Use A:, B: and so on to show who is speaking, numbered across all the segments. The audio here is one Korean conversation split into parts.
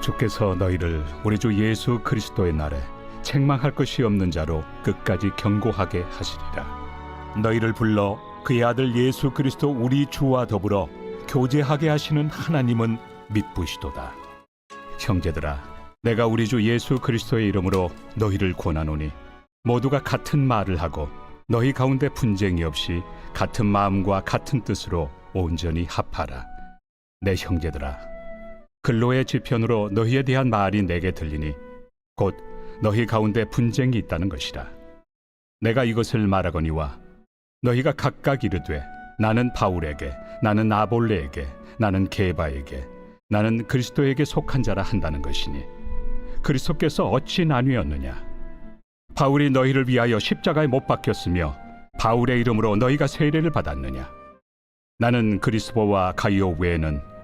A: 주께서 너희를 우리 주 예수 그리스도의 날에 책망할 것이 없는 자로 끝까지 경고하게 하시리라 너희를 불러 그의 아들 예수 그리스도 우리 주와 더불어 교제하게 하시는 하나님은 믿부시도다 형제들아 내가 우리 주 예수 그리스도의 이름으로 너희를 권하노니 모두가 같은 말을 하고 너희 가운데 분쟁이 없이 같은 마음과 같은 뜻으로 온전히 합하라. 내 형제들아, 근로의 지편으로 너희에 대한 말이 내게 들리니 곧 너희 가운데 분쟁이 있다는 것이라. 내가 이것을 말하거니와 너희가 각각 이르되 나는 바울에게, 나는 아볼레에게, 나는 게바에게, 나는 그리스도에게 속한 자라 한다는 것이니 그리스도께서 어찌 나뉘었느냐? 바울이 너희를 위하여 십자가에 못 박혔으며 바울의 이름으로 너희가 세례를 받았느냐? 나는 그리스도와 가이오 외에는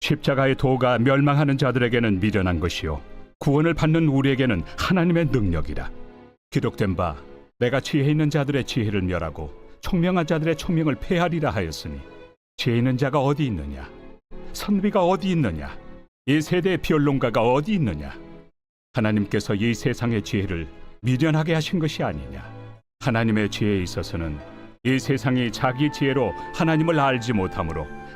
A: 십자가의 도가 멸망하는 자들에게는 미련한 것이요. 구원을 받는 우리에게는 하나님의 능력이라. 기록된 바 내가 지혜 있는 자들의 지혜를 멸하고 총명한 자들의 총명을 폐하리라 하였으니 지혜 있는 자가 어디 있느냐? 선비가 어디 있느냐? 이 세대의 변론가가 어디 있느냐? 하나님께서 이 세상의 지혜를 미련하게 하신 것이 아니냐? 하나님의 지혜에 있어서는 이 세상이 자기 지혜로 하나님을 알지 못하므로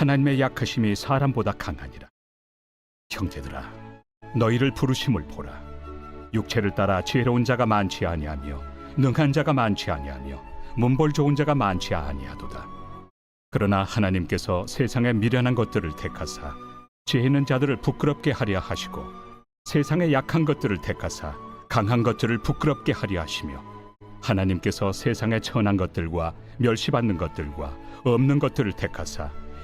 A: 하나님의 약하심이 사람보다 강하니라. 형제들아 너희를 부르심을 보라. 육체를 따라 지혜로운 자가 많지 아니하며 능한 자가 많지 아니하며 문벌 좋은 자가 많지 아니하도다. 그러나 하나님께서 세상의 미련한 것들을 택하사 지혜 있는 자들을 부끄럽게 하려 하시고 세상의 약한 것들을 택하사 강한 것들을 부끄럽게 하려 하시며 하나님께서 세상의 천한 것들과 멸시받는 것들과 없는 것들을 택하사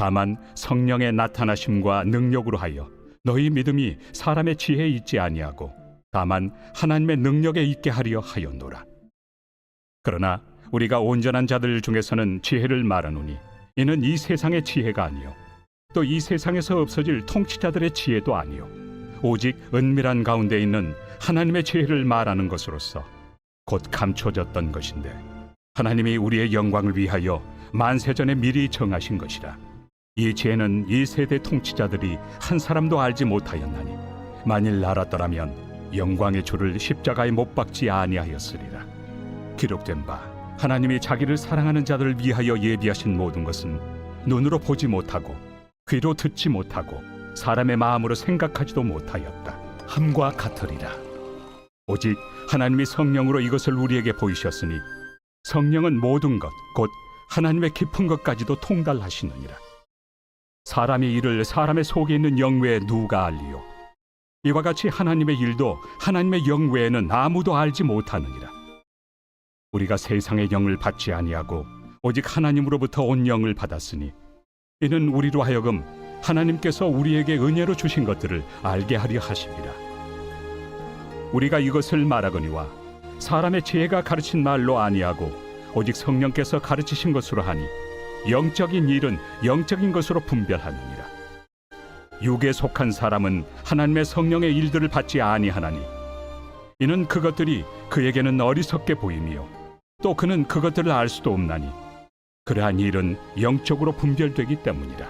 A: 다만 성령의 나타나심과 능력으로 하여 너희 믿음이 사람의 지혜에 있지 아니하고 다만 하나님의 능력에 있게 하려 하였노라. 그러나 우리가 온전한 자들 중에서는 지혜를 말하노니 이는 이 세상의 지혜가 아니요 또 이 세상에서 없어질 통치자들의 지혜도 아니요 오직 은밀한 가운데 있는 하나님의 지혜를 말하는 것으로서 곧 감춰졌던 것인데 하나님이 우리의 영광을 위하여 만세전에 미리 정하신 것이라 이 지혜는 이 세대 통치자들이 한 사람도 알지 못하였나니 만일 알았더라면 영광의 주를 십자가에 못 박지 아니하였으리라. 기록된 바 하나님이 자기를 사랑하는 자들을 위하여 예비하신 모든 것은 눈으로 보지 못하고 귀로 듣지 못하고 사람의 마음으로 생각하지도 못하였다. 함과 같으리라. 오직 하나님이 성령으로 이것을 우리에게 보이셨으니 성령은 모든 것 곧 하나님의 깊은 것까지도 통달하시느니라 사람의 일을 사람의 속에 있는 영 외에 누가 알리요 이와 같이 하나님의 일도 하나님의 영 외에는 아무도 알지 못하느니라 우리가 세상의 영을 받지 아니하고 오직 하나님으로부터 온 영을 받았으니 이는 우리로 하여금 하나님께서 우리에게 은혜로 주신 것들을 알게 하려 하십니다. 우리가 이것을 말하거니와 사람의 지혜가 가르친 말로 아니하고 오직 성령께서 가르치신 것으로 하니 영적인 일은 영적인 것으로 분별하느니라. 육에 속한 사람은 하나님의 성령의 일들을 받지 아니하나니 이는 그것들이 그에게는 어리석게 보이며 또 그는 그것들을 알 수도 없나니 그러한 일은 영적으로 분별되기 때문이라.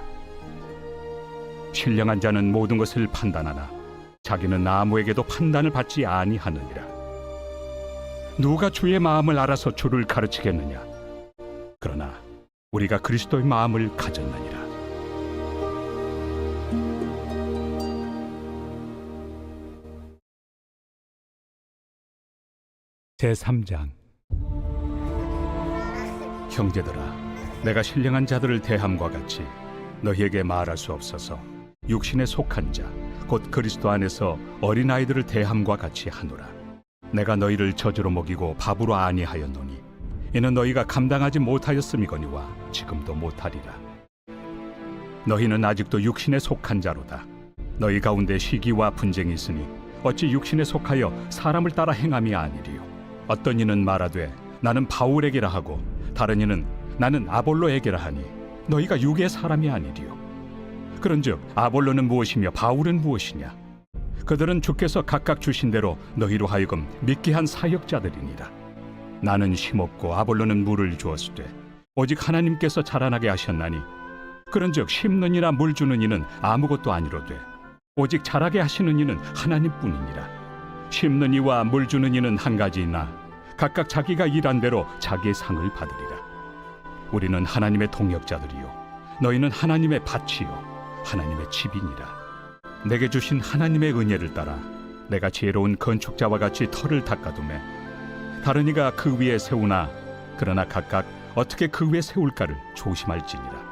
A: 신령한 자는 모든 것을 판단하나 자기는 아무에게도 판단을 받지 아니하느니라. 누가 주의 마음을 알아서 주를 가르치겠느냐? 그러나 우리가 그리스도의 마음을 가졌느니라. 제 3장 형제들아 내가 신령한 자들을 대함과 같이 너희에게 말할 수 없어서 육신에 속한 자 곧 그리스도 안에서 어린아이들을 대함과 같이 하노라 내가 너희를 저주로 먹이고 밥으로 아니하였노니 이는 너희가 감당하지 못하였음이거니와 지금도 못하리라. 너희는 아직도 육신에 속한 자로다. 너희 가운데 시기와 분쟁이 있으니 어찌 육신에 속하여 사람을 따라 행함이 아니리요? 어떤 이는 말하되 나는 바울에게라 하고 다른 이는 나는 아볼로에게라 하니 너희가 육의 사람이 아니리요? 그런즉 아볼로는 무엇이며 바울은 무엇이냐? 그들은 주께서 각각 주신 대로 너희로 하여금 믿게 한 사역자들이니라 나는 심었고 아볼로는 물을 주었으되 오직 하나님께서 자라나게 하셨나니 그런즉 심는 이나 물 주는 이는 아무것도 아니로되 오직 자라게 하시는 이는 하나님뿐이니라. 심는 이와 물 주는 이는 한 가지이나 각각 자기가 일한 대로 자기의 상을 받으리라. 우리는 하나님의 동역자들이요. 너희는 하나님의 밭이요. 하나님의 집이니라. 내게 주신 하나님의 은혜를 따라 내가 지혜로운 건축자와 같이 터를 닦아두매 다른 이가 그 위에 세우나 그러나 각각 어떻게 그 위에 세울까를 조심할지니라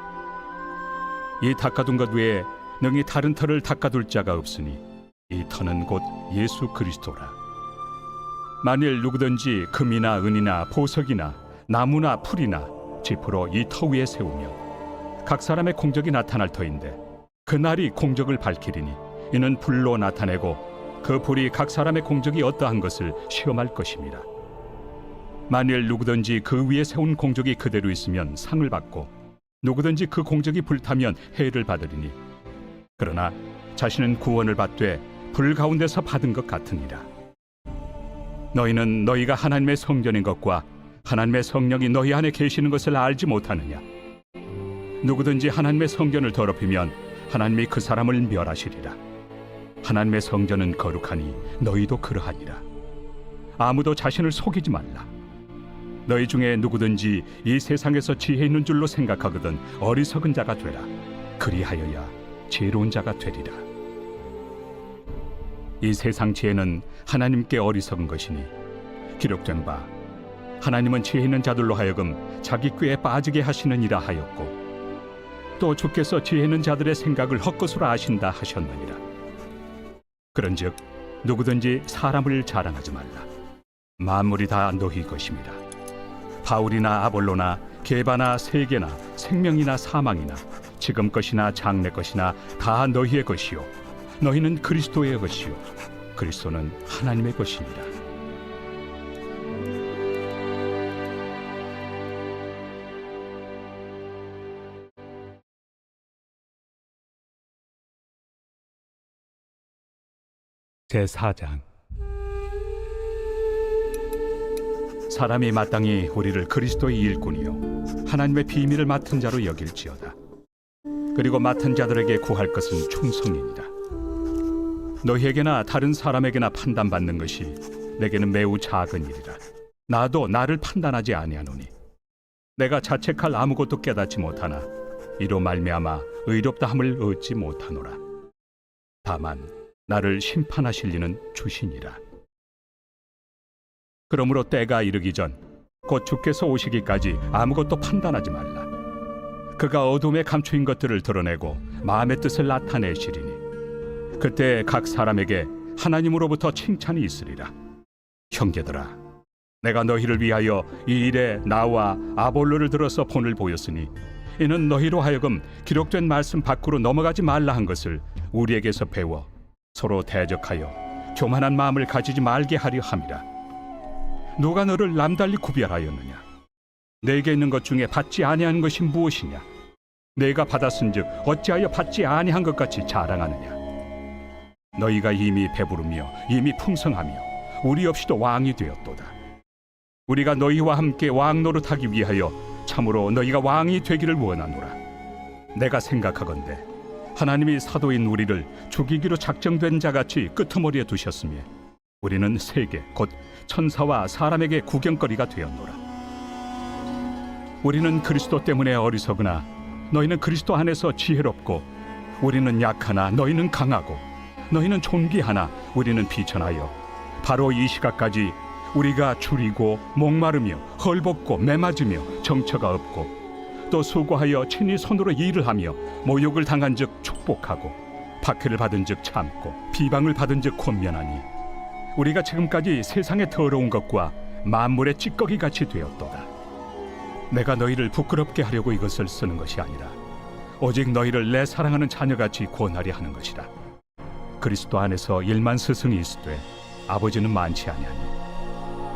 A: 이 닦아둔 것 외에 능히 다른 터를 닦아둘 자가 없으니 이 터는 곧 예수 그리스도라 만일 누구든지 금이나 은이나 보석이나 나무나 풀이나 지프로 이 터 위에 세우면 각 사람의 공적이 나타날 터인데 그 날이 공적을 밝히리니 이는 불로 나타내고 그 불이 각 사람의 공적이 어떠한 것을 시험할 것입니다. 만일 누구든지 그 위에 세운 공적이 그대로 있으면 상을 받고 누구든지 그 공적이 불타면 해를 받으리니 그러나 자신은 구원을 받되 불 가운데서 받은 것 같으니라. 너희는 너희가 하나님의 성전인 것과 하나님의 성령이 너희 안에 계시는 것을 알지 못하느냐? 누구든지 하나님의 성전을 더럽히면 하나님이 그 사람을 멸하시리라. 하나님의 성전은 거룩하니 너희도 그러하니라. 아무도 자신을 속이지 말라. 너희 중에 누구든지 이 세상에서 지혜 있는 줄로 생각하거든 어리석은 자가 되라. 그리하여야 지혜로운 자가 되리라. 이 세상 지혜는 하나님께 어리석은 것이니 기록된 바 하나님은 지혜 있는 자들로 하여금 자기 꾀에 빠지게 하시느니라 하였고 또 주께서 지혜 있는 자들의 생각을 헛것으로 아신다 하셨느니라 그런즉 누구든지 사람을 자랑하지 말라 만물이 다 너희 것입니다 바울이나 아볼로나 개바나 세계나 생명이나 사망이나 지금 것이나 장래 것이나 다 너희의 것이요. 너희는 그리스도의 것이요. 그리스도는 하나님의 것이니라 제 4장 사람이 마땅히 우리를 그리스도의 일꾼이요. 하나님의 비밀을 맡은 자로 여길지어다. 그리고 맡은 자들에게 구할 것은 충성이니라 너희에게나 다른 사람에게나 판단받는 것이 내게는 매우 작은 일이라. 나도 나를 판단하지 아니하노니. 내가 자책할 아무것도 깨닫지 못하나 이로 말미암아 의롭다 함을 얻지 못하노라. 다만 나를 심판하실 이는 주시니라 그러므로 때가 이르기 전 곧 주께서 오시기까지 아무것도 판단하지 말라. 그가 어둠에 감추인 것들을 드러내고 마음의 뜻을 나타내시리니 그때 각 사람에게 하나님으로부터 칭찬이 있으리라. 형제들아, 내가 너희를 위하여 이 일에 나와 아볼로를 들어서 본을 보였으니 이는 너희로 하여금 기록된 말씀 밖으로 넘어가지 말라 한 것을 우리에게서 배워 서로 대적하여 교만한 마음을 가지지 말게 하려 함이라. 누가 너를 남달리 구별하였느냐? 내게 있는 것 중에 받지 아니한 것이 무엇이냐? 내가 받았은즉 어찌하여 받지 아니한 것 같이 자랑하느냐? 너희가 이미 배부르며 이미 풍성하며 우리 없이도 왕이 되었도다. 우리가 너희와 함께 왕 노릇하기 위하여 참으로 너희가 왕이 되기를 원하노라. 내가 생각하건대 하나님이 사도인 우리를 죽이기로 작정된 자같이 끄트머리에 두셨으며 우리는 세계 곧 천사와 사람에게 구경거리가 되었노라. 우리는 그리스도 때문에 어리석으나 너희는 그리스도 안에서 지혜롭고 우리는 약하나 너희는 강하고 너희는 존귀하나 우리는 비천하여 바로 이 시각까지 우리가 줄이고 목마르며 헐벗고 매맞으며 정처가 없고 또 수고하여 친히 손으로 일을 하며 모욕을 당한즉 축복하고 박해를 받은즉 참고 비방을 받은즉 권면하니 우리가 지금까지 세상의 더러운 것과 만물의 찌꺼기 같이 되었도다. 내가 너희를 부끄럽게 하려고 이것을 쓰는 것이 아니라 오직 너희를 내 사랑하는 자녀같이 권하려 하는 것이라. 그리스도 안에서 일만 스승이 있으되 아버지는 많지 아니하니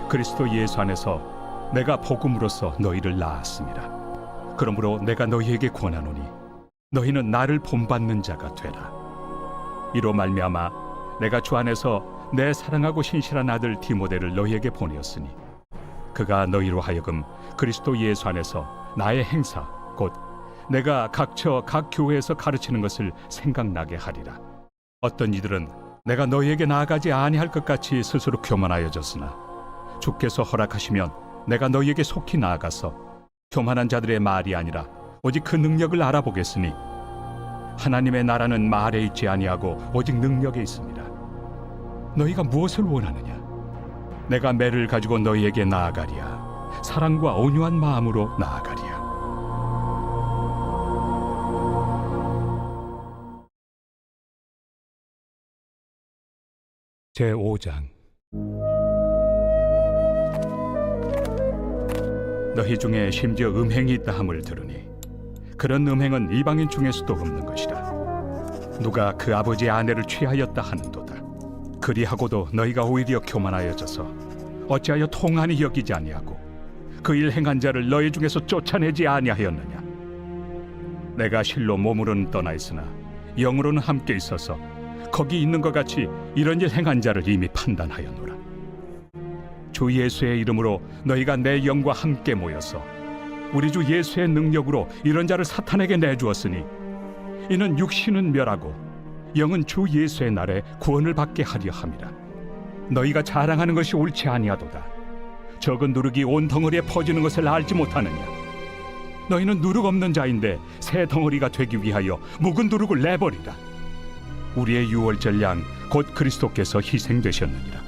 A: 그리스도 예수 안에서 내가 복음으로써 너희를 낳았습니다. 그러므로 내가 너희에게 권하노니 너희는 나를 본받는 자가 되라. 이로 말미암아 내가 주 안에서 내 사랑하고 신실한 아들 디모데를 너희에게 보내었으니 그가 너희로 하여금 그리스도 예수 안에서 나의 행사 곧 내가 각처 각 교회에서 가르치는 것을 생각나게 하리라 어떤 이들은 내가 너희에게 나아가지 아니할 것 같이 스스로 교만하여졌으나 주께서 허락하시면 내가 너희에게 속히 나아가서 교만한 자들의 말이 아니라 오직 그 능력을 알아보겠으니 하나님의 나라는 말에 있지 아니하고 오직 능력에 있습니다. 너희가 무엇을 원하느냐? 내가 매를 가지고 너희에게 나아가리야. 사랑과 온유한 마음으로 나아가리야. 제 5장 너희 중에 심지어 음행이 있다 함을 들으니 그런 음행은 이방인 중에서도 없는 것이라 누가 그 아버지의 아내를 취하였다 하는도다 그리하고도 너희가 오히려 교만하여져서 어찌하여 통한이 여기지 아니하고 그 일 행한 자를 너희 중에서 쫓아내지 아니하였느냐? 내가 실로 몸으로는 떠나 있으나 영으로는 함께 있어서 거기 있는 것 같이 이런 일 행한 자를 이미 판단하였노라. 주 예수의 이름으로 너희가 내 영과 함께 모여서 우리 주 예수의 능력으로 이런 자를 사탄에게 내주었으니 이는 육신은 멸하고 영은 주 예수의 날에 구원을 받게 하려 함이라. 너희가 자랑하는 것이 옳지 아니하도다. 적은 누룩이 온 덩어리에 퍼지는 것을 알지 못하느냐? 너희는 누룩 없는 자인데 새 덩어리가 되기 위하여 묵은 누룩을 내버리라. 우리의 유월절 양 곧 그리스도께서 희생되셨느니라.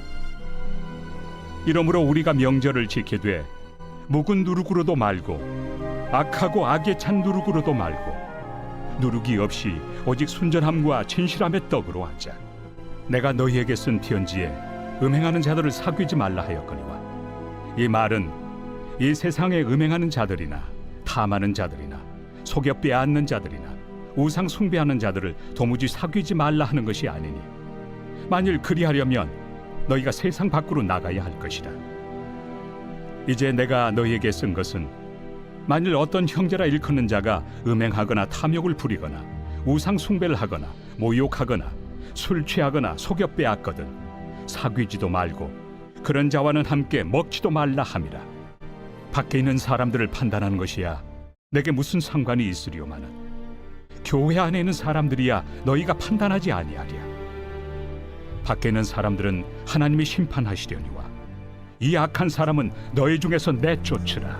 A: 이러므로 우리가 명절을 지키되 묵은 누룩으로도 말고 악하고 악에 찬 누룩으로도 말고 누룩이 없이 오직 순전함과 진실함의 떡으로 하자. 내가 너희에게 쓴 편지에 음행하는 자들을 사귀지 말라 하였거니와 이 말은 이 세상에 음행하는 자들이나 탐하는 자들이나 속여 빼앗는 자들이나 우상 숭배하는 자들을 도무지 사귀지 말라 하는 것이 아니니 만일 그리하려면 너희가 세상 밖으로 나가야 할 것이라 이제 내가 너희에게 쓴 것은 만일 어떤 형제라 일컫는 자가 음행하거나 탐욕을 부리거나 우상 숭배를 하거나 모욕하거나 술 취하거나 속여 빼앗거든 사귀지도 말고 그런 자와는 함께 먹지도 말라 함이라. 밖에 있는 사람들을 판단하는 것이야 내게 무슨 상관이 있으리오마는. 교회 안에 있는 사람들이야 너희가 판단하지 아니하리야 밖에 있는 사람들은 하나님이 심판하시려니와 이 악한 사람은 너희 중에서 내쫓으라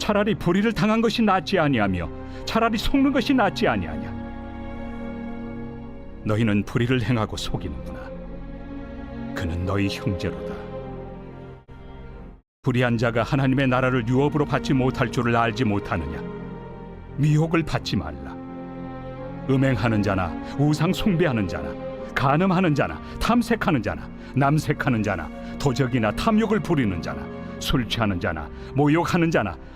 A: 차라리 불의를 당한 것이 낫지 아니하며 차라리 속는 것이 낫지 아니하냐? 너희는 불의를 행하고 속이는구나. 그는 너희 형제로다. 불의한 자가 하나님의 나라를 유업으로 받지 못할 줄을 알지 못하느냐? 미혹을 받지 말라. 음행하는 자나 우상 숭배하는 자나 간음하는 자나 탐색하는 자나 남색하는 자나 도적이나 탐욕을 부리는 자나 술 취하는 자나 모욕하는 자나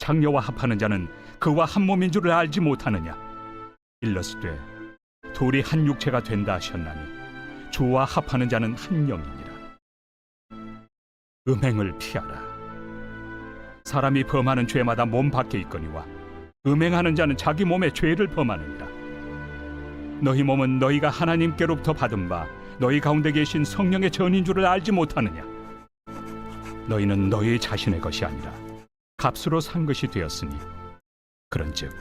A: 장녀와 합하는 자는 그와 한 몸인 줄을 알지 못하느냐? 일러스되 둘이 한 육체가 된다 하셨나니 주와 합하는 자는 한 영이니라. 음행을 피하라. 사람이 범하는 죄마다 몸 밖에 있거니와 음행하는 자는 자기 몸에 죄를 범하느니라. 너희 몸은 너희가 하나님께로부터 받은 바 너희 가운데 계신 성령의 전인 줄을 알지 못하느냐? 너희는 너희 자신의 것이 아니라 값으로 산 것이 되었으니 그런즉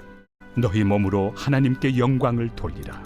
A: 너희 몸으로 하나님께 영광을 돌리라